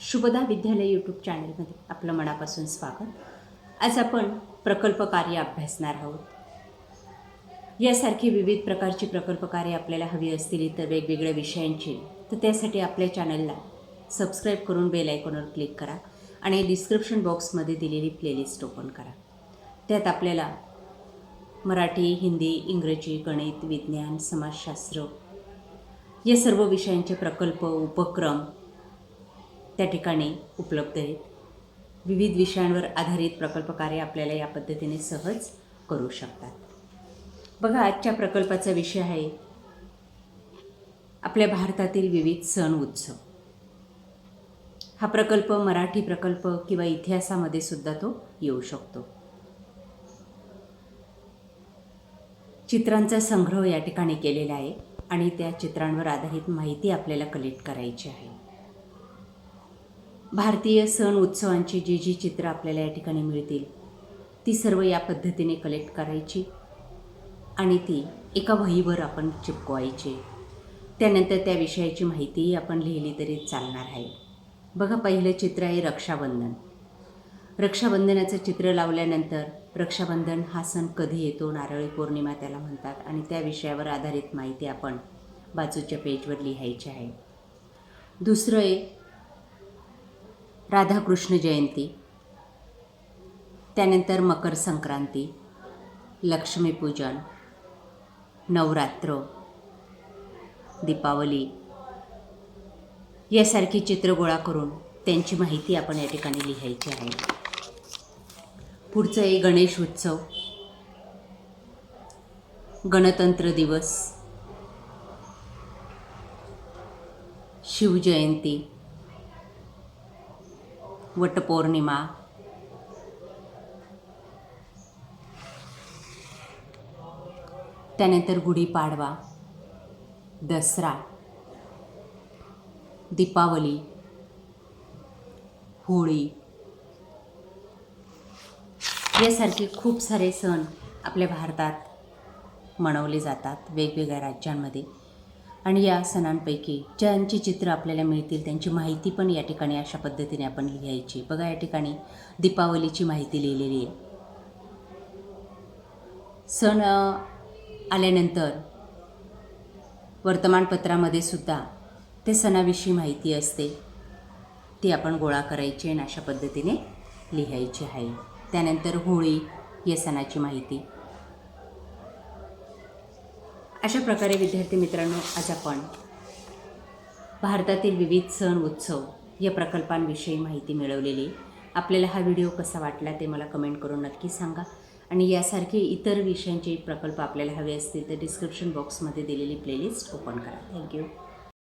शुभदा विद्यालय यूट्यूब चॅनलमध्ये आपलं मनापासून स्वागत. आज आपण प्रकल्प कार्य अभ्यासणार आहोत. यासारखी विविध प्रकारची प्रकल्प कार्य आपल्याला हवी असतील इतर वेगवेगळ्या विषयांची तर त्यासाठी आपल्या चॅनलला सबस्क्राईब करून बेल आयकॉनवर क्लिक करा आणि डिस्क्रिप्शन बॉक्समध्ये दिलेली प्लेलिस्ट ओपन करा. त्यात आपल्याला मराठी हिंदी इंग्रजी गणित विज्ञान समाजशास्त्र या सर्व विषयांचे प्रकल्प उपक्रम त्या ठिकाणी उपलब्ध आहेत. विविध विषयांवर आधारित प्रकल्प कार्य आपल्याला या पद्धतीने सहज करू शकतात. बघा आजच्या प्रकल्पाचा विषय आहे आपल्या भारतातील विविध सण उत्सव. हा प्रकल्प मराठी प्रकल्प किंवा इतिहासामध्ये सुद्धा तो येऊ शकतो. चित्रांचा संग्रह या ठिकाणी केलेला आहे आणि त्या चित्रांवर आधारित माहिती आपल्याला कलेक्ट करायची आहे. भारतीय सण उत्सवांची जी जी चित्रं आपल्याला या ठिकाणी मिळतील ती सर्व या पद्धतीने कलेक्ट करायची आणि ती एका वहीवर आपण चिपकवायची. त्यानंतर त्या विषयाची माहितीही आपण लिहिली तरी चालणार आहे. बघा पहिलं चित्र आहे रक्षाबंधन. रक्षाबंधनाचं चित्र लावल्यानंतर रक्षाबंधन हा सण कधी येतो नारळी पौर्णिमा त्याला म्हणतात आणि त्या विषयावर आधारित माहिती आपण बाजूच्या पेजवर लिहायची आहे. दुसरं आहे राधाकृष्ण जयंती. त्यानंतर मकर संक्रांती लक्ष्मीपूजन नवरात्र दीपावली. यासारखी चित्र गोळा करून त्यांची माहिती आपण या ठिकाणी लिहायची आहे. पुढचं आहे गणेश उत्सव. गणतंत्र दिवस. शिवजयंती. वटपौर्णिमा. त्यानंतर गुढीपाडवा दसरा दीपावली होळी. यासारखे खूप सारे सण आपल्या भारतात मनवले जातात वेगवेगळ्या राज्यांमध्ये. आणि या सणांपैकी ज्यांची चित्र आपल्याला मिळतील त्यांची माहिती पण या ठिकाणी अशा पद्धतीने आपण लिहायची. बघा या ठिकाणी दीपावलीची माहिती लिहिलेली आहे. सण आल्यानंतर वर्तमानपत्रामध्ये सुद्धा ते सणाविषयी माहिती असते. ती आपण गोळा करायची आणि अशा पद्धतीने लिहायची आहे. त्यानंतर होळी या सणाची माहिती. अशा प्रकारे विद्यार्थी मित्रांनो आज आपण भारतातील विविध सण उत्सव या प्रकल्पांविषयी माहिती मिळवलेली. आपल्याला हा व्हिडिओ कसा वाटला ते मला कमेंट करून नक्की सांगा. आणि यासारखे इतर विषयांचे प्रकल्प आपल्याला हवे असतील तर डिस्क्रिप्शन बॉक्समध्ये दिलेली प्लेलिस्ट ओपन करा. थँक्यू